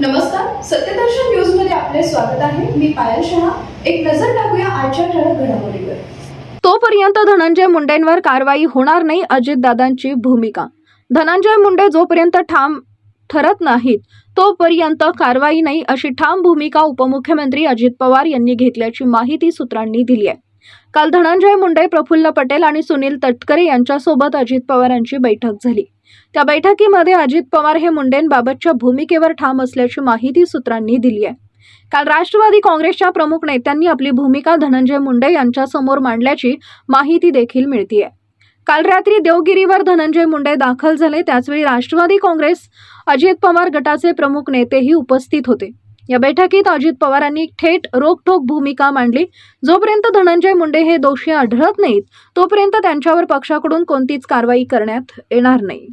नमस्कार सत्यदर्शन न्यूजमध्ये आपले स्वागत आहे. मी पायल शहा. एक नजर टाकूया आजच्या ठळक घडामोडीवर. तोपर्यंत धनंजय मुंडेंवर कारवाई होणार नाही अजितदादांची भूमिका. धनंजय मुंडे जोपर्यंत ठाम ठरत नाहीत तोपर्यंत कारवाई नाही अशी ठाम भूमिका उपमुख्यमंत्री अजित पवार यांनी घेतल्याची माहिती सूत्रांनी दिली आहे. काल धनंजय मुंडे प्रफुल्ल पटेल आणि सुनील तटकरे यांच्यासोबत अजित पवार यांची बैठक झाली. त्या बैठकीमध्ये अजित पवार हे मुंडेंबाबतच्या भूमिकेवर ठाम असल्याची माहिती सूत्रांनी दिली आहे. काल राष्ट्रवादी काँग्रेसच्या प्रमुख नेत्यांनी आपली भूमिका धनंजय मुंडे यांच्यासमोर मांडल्याची माहिती देखील मिळतीये. काल रात्री देवगिरीवर धनंजय मुंडे दाखल झाले त्याचवेळी राष्ट्रवादी काँग्रेस अजित पवार गटाचे प्रमुख नेतेही उपस्थित होते. या बैठकीत अजित पवारांनी थेट रोखठोक भूमिका मांडली. जोपर्यंत धनंजय मुंडे हे दोषी आढळत नाहीत तोपर्यंत त्यांच्यावर पक्षाकडून कोणतीच कारवाई करण्यात येणार नाही.